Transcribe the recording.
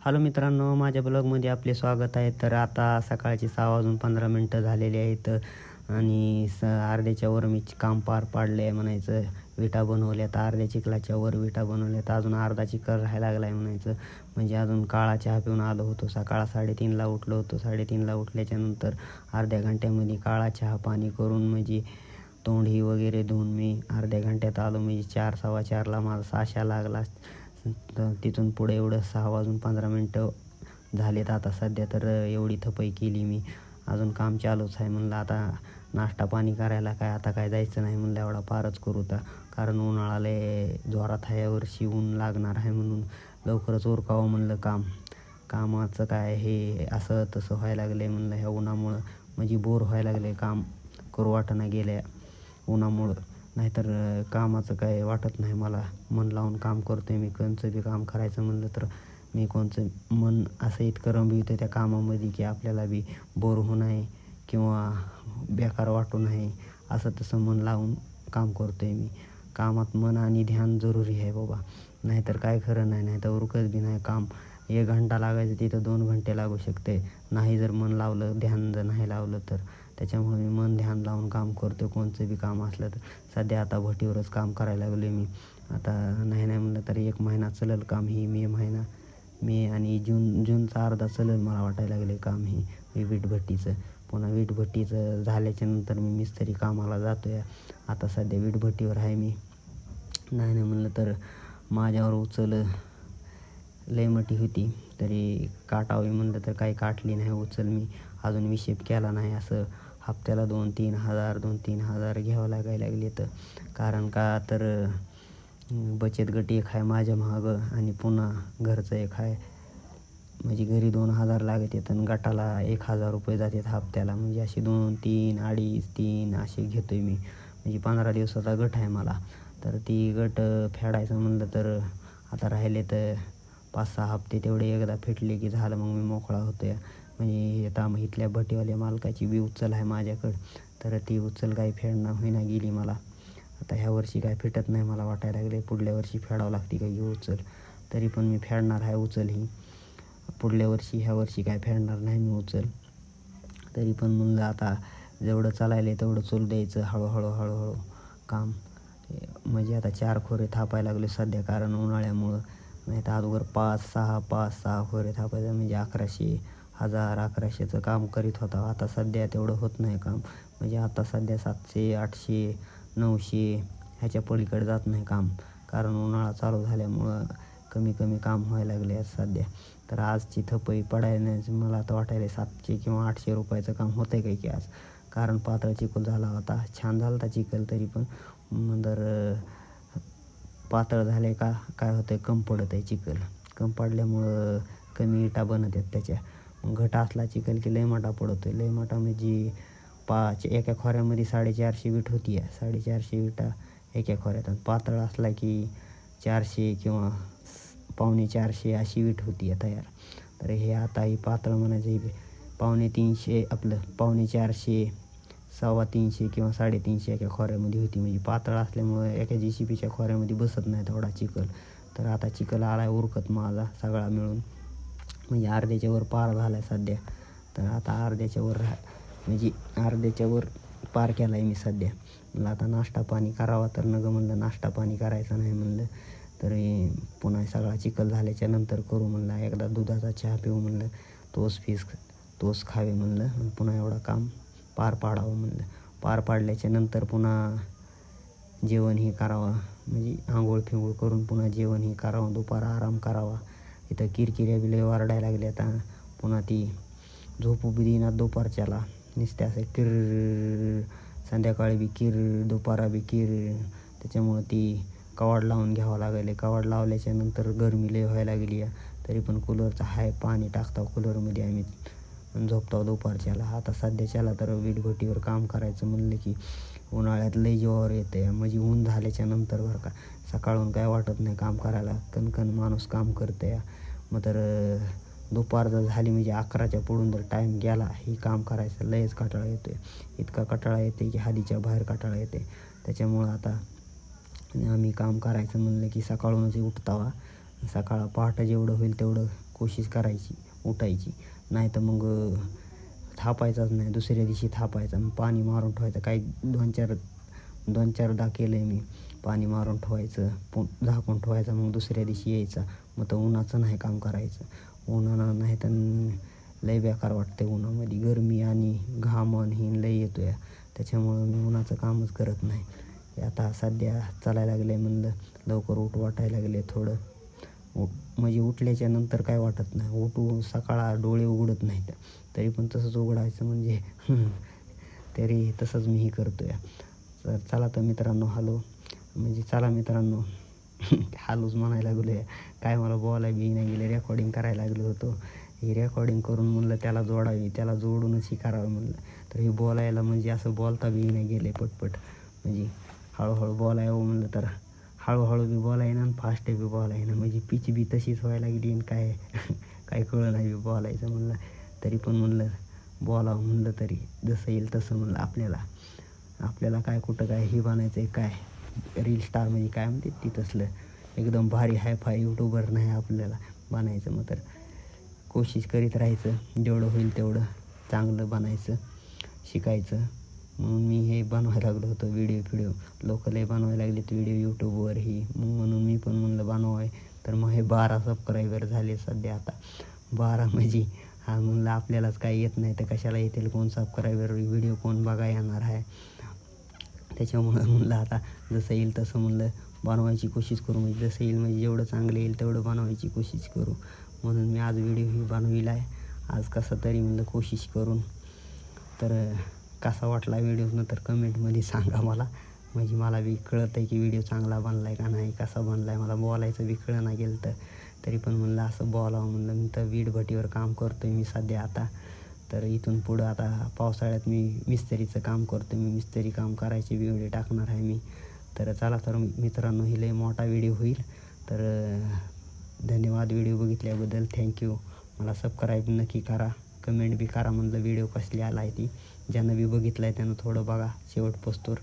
Hello मित्रांनो माझ्या ब्लॉगमध्ये आपले स्वागत आहे. तर आता सकाळची सहा वाजून पंधरा मिनटं झालेली आहेत आणि स अर्ध्याच्या वर मी काम पार पाडले आहे म्हणायचं. विटा बनवल्यात अर्ध्या चिखलाच्या वर विटा बनवल्यात. अजून अर्धा चिखल राहायला लागला आहे म्हणायचं. म्हणजे अजून काळा चहा पिऊन आलो होतो. सकाळ साडेतीनला उठलो होतो. साडेतीनला उठल्याच्यानंतर अर्ध्या घंट्यामध्ये काळा चहा पाणी करून म्हणजे तोंडी वगैरे धुवून मी अर्ध्या घंट्यात आलो. म्हणजे चार सव्वा चारला माझा साशा लागला. तर तिथून पुढे एवढं सहा वाजून पंधरा मिनटं झालेत आता सध्या तर एवढी थपई केली मी. अजून काम चालूच आहे म्हणलं आता नाश्ता पाणी करायला काय आता काय जायचं नाही म्हणलं एवढा पारच करू तर कारण उन्हाळाले जोरात आहे यावर्षी ऊन लागणार आहे म्हणून लवकरच ओरकावं म्हणलं काम. कामाचं काय हे असं तसं व्हायला लागलं आहे म्हणलं ह्या उन्हामुळं. म्हणजे बोर व्हायला लागले काम करू वाटणं गेल्या उन्हामुळं. नाहीतर कामाचं काय वाटत नाही मला. मन लावून काम करतो आहे मी कोणचं बी काम करायचं म्हणलं तर मी कोणचं मन असं इतकं रंबवितं त्या कामामध्ये की आपल्याला बी बोर होऊ नये किंवा बेकार वाटू नये. असं तसं मन लावून काम करतो आहे मी. कामात मन आणि ध्यान जरुरी आहे बाबा. नाहीतर काय खरं नाही नाही तर उरकत बी नाही काम. एक घंटा लागायचं तिथं दोन घंटे लागू शकते. नाही जर मन लावलं ध्यान जर नाही लावलं तर. त्याच्यामुळे मी मन ध्यान लावून काम करतो कोणचं बी काम असलं तर सध्या आता भटीवरच काम करायला लागलो मी. आता नाही नाही म्हणलं तर एक महिना चलल काम ही मे महिना. मे आणि जून जूनचा अर्धा चलल मला वाटायला लागले काम ही हे वीटभट्टीचं. पुन्हा वीटभट्टीचं झाल्याच्यानंतर मी मिस्त्री कामाला जातो आहे आता सध्या वीटभट्टीवर आहे मी. नाही नाही म्हणलं तर माझ्यावर उचल लय मोठी होती. तरी काटावी म्हणलं तर काही काटली नाही उचल मी. अजून विशेप केला नाही असं. हप्त्याला दोन तीन हजार दोन तीन हजार घ्यावं लागायला लागले तर. कारण का तर बचत गट एक आहे माझ्या मागं आणि पुन्हा घरचं एक आहे म्हणजे घरी दोन हजार लागत आहेत आणि गटाला एक हजार रुपये जातात हप्त्याला. म्हणजे असे दोन तीन अडीच तीन असे घेतो आहे मी. म्हणजे पंधरा दिवसाचा गट आहे मला. तर ती गट फेडायचं म्हणलं तर आता राहिले तर पाच सहा हप्ते तेवढे एकदा फिटले की झालं मग मी मोकळा होतो आहे म्हणजे आता मग इथल्या भटीवाल्या मालकाची बी उचल आहे माझ्याकडं. तर ती उचल काही फेडणं होईना गेली मला. आता ह्या वर्षी काय फिटत नाही मला वाटायला लागले पुढल्या वर्षी फेडावं लागते काही उचल? तरी पण मी फेडणार आहे उचल ही. पुढल्या वर्षी ह्या वर्षी काय फेडणार नाही मी उचल. तरी पण म्हणलं आता जेवढं चालायला तेवढं चोल द्यायचं हळूहळू हळूहळू काम. म्हणजे आता चार खोरे थापायला लागले सध्या कारण उन्हाळ्यामुळं. नाही तर अगोदर पाच सहा पाच सहा खोरे थापायचं म्हणजे अकराशे हजार अकराशेचं काम करीत होता. आता सध्या तेवढं होत नाही काम. म्हणजे आता सध्या सातशे आठशे नऊशे ह्याच्या पलीकडे जात नाही काम. कारण उन्हाळा चालू झाल्यामुळं कमी कमी काम व्हायला लागले आहे सध्या. तर आजची थपई पडायला मला आता वाटायला सातशे किंवा आठशे रुपयाचं काम होतं आहे काही की आज. कारण पातळ चिखल झाला होता. छान झाला होता चिखल तरी पण. मग जर पातळ झाले का? काय होतं आहे कम पडत आहे चिखल. कम पडल्यामुळं कमी इटा बनत आहेत त्याच्या. घट असला चिखल की लय मोठा पडतो आहे लय मोठा म्हणजे पाच एका खोऱ्यामध्ये साडेचारशे वीट होती आहे साडेचारशे विटा एका खोऱ्यात. आणि पातळ असला की चारशे किंवा पावणे चारशे अशी वीट होती आहे तयार. तर हे आता ही पातळ म्हणायचे पावणे तीनशे आपलं पावणे चारशे सव्वा तीनशे किंवा साडेतीनशे एका खोऱ्यामध्ये होती. म्हणजे पातळ असल्यामुळं एका जी सी पीच्या खोऱ्यामध्ये बसत नाही थोडा चिखल तर आता चिखल आला आहे उरकत माझा सगळा मिळून. म्हणजे अर्ध्याच्या वर पार झाला आहे सध्या. तर आता अर्ध्याच्या वर म्हणजे अर्ध्याच्या वर पार केला आहे मी सध्या. म्हणलं आता नाश्ता पाणी करावा तर नगं म्हणलं नाश्ता पाणी करायचं नाही म्हणलं. तरी पुन्हा सगळा चिखल झाल्याच्यानंतर करू म्हणलं. एकदा दुधाचा चहा पिऊ म्हणलं. तोच फीस तोच खावे म्हणलं. आणि पुन्हा एवढा काम पार पाडावं म्हणलं. पार पाडल्याच्या नंतर पुन्हा जेवण हे करावं. म्हणजे आंघोळ फिंगोळ करून पुन्हा जेवण हे करावं. दुपार आराम करावा. इथं किरकिऱ्या बी वारडायला लागल्या आता. पुन्हा ती झोप उभी देईना दुपारच्याला. नुसते असं किर संध्याकाळी बी किर दुपारा बी किर. त्याच्यामुळं ती कवाड लावून घ्यावं लागले. कवाड लावल्याच्या नंतर गरमी लय व्हायला लागली आहे तरी पण कूलरचं हाय पाणी टाकतो कूलरमध्ये आम्ही झोपतो दुपारच्याला. आता सध्याच्याला तर वीटभट्टीवर काम करायचं म्हणलं की उन्हाळ्यात लय जीवावर येते म्हणजे ऊन झाल्याच्यानंतर बरं का. सकाळून काय वाटत नाही काम करायला. कणकण माणूस काम करते मग तर दुपार जर झाली म्हणजे अकराच्या पुढून जर टाईम गेला ही काम करायचं लयच कटाळा येतो इतका कटाळा येते की हादीच्या बाहेर कटाळा येते त्याच्यामुळं आता आम्ही काम करायचं म्हणलं की सकाळूनच उठतावा. सकाळ पहाटं जेवढं होईल तेवढं कोशिश करायची उठायची. नाही तर मग थापायचाच नाही. दुसऱ्या दिवशी थापायचा मग पाणी मारून ठेवायचं. काही दोन चार दोन चारदा केलं आहे मी. पाणी मारून ठेवायचं पु झाकून ठेवायचं. मग दुसऱ्या दिवशी यायचा. मग तर उन्हाचं नाही काम करायचं. उन्हानं नाही तर लय बेकार वाटते उन्हामध्ये. गरमी आणि घाम आणि लय येतो या त्याच्यामुळं मी उन्हाचं कामच करत नाही. आता सध्या चालायला लागलं आहे म्हणलं लवकर उठ वाटायला लागले थोडं. उठ म्हणजे उठल्याच्या नंतर काय वाटत नाही. उठून सकाळ डोळे उघडत नाहीत. तरी पण तसंच उघडायचं म्हणजे तरी तसंच मीही करतो या तर चला तर मित्रांनो हॅलो. म्हणजे चला मित्रांनो. हालूच म्हणायला लागलो आहे काय मला बोलाय बी नाही गेले रेकॉर्डिंग करायला लागलो होतो. ही रेकॉर्डिंग करून म्हणलं त्याला जोडावी त्याला जोडूनच ही करावं म्हणलं. तर हे बोलायला म्हणजे असं बोलता बी नाही गेले पटपट. म्हणजे हळूहळू बोलायवं म्हणलं तर हळूहळू बी बोलायना आणि फास्ट बी बोलायना. म्हणजे पिच बी तशीच व्हायला लागली आणि काय काय कळलं नाही बी बोलायचं म्हणलं. तरी पण म्हणलं बोलावं म्हणलं तरी. जसं येईल तसं म्हणलं आपल्याला. आपल्याला काय कुठं काय हे बनायचं आहे काय? रील स्टार म्हणजे काय म्हणते ती तसलं एकदम भारी हाय फाय यूट्यूबर नाही आपल्याला बनायचं मग तर. कोशिश करीत राहायचं जेवढं होईल तेवढं चांगलं बनायचं शिकायचं. म्हणून मी हे बनवायला लागलो होतो व्हिडिओ फिडिओ लोक बनवायला लागलेत व्हिडिओ यूट्यूबवर ही. मग म्हणून मी पण म्हणलं बनवाय तर मग हे बारा सबस्क्रायबर झाले सध्या आता. बारा म्हणजे हा म्हणलं आपल्यालाच काही येत नाही तर कशाला येतील कोण सबस्क्रायबर व्हिडिओ कोण बघा येणार आहे. त्याच्यामुळं म्हणलं आता जसं येईल तसं म्हणलं बनवायची कोशिश करू. म्हणजे जसं येईल म्हणजे जेवढं चांगलं येईल तेवढं बनवायची कोशिश करू. म्हणून मी आज व्हिडिओही बनविला आहे. आज कसं तरी म्हणलं कोशिश करून. तर कसा वाटला व्हिडिओ तर कमेंटमध्ये सांगा मला. म्हणजे मला बी कळत आहे की व्हिडिओ चांगला बनला आहे का नाही कसा बनला आहे मला बोलायचं बी कळं ना गेलं तर तरी पण म्हणलं असं बोलावं म्हणलं. मी तर वीट भटीवर काम करतो आहे मी सध्या आता. तर इथून पुढं आता पावसाळ्यात मी मिस्त्रीचं काम करतो मी मिस्त्री काम करायचे व्हिडिओ टाकणार आहे मी. तर चला तर मित्रांनो ही लय मोठा व्हिडिओ होईल. तर धन्यवाद व्हिडिओ बघितल्याबद्दल. थँक्यू मला सबस्क्राईब नक्की करा. कमेंट बी करा म्हणलं व्हिडिओ कसली आला आहे ती. ज्यानं बी बघितलं आहे त्यानं थोडं बघा. शेवट पोस्तोर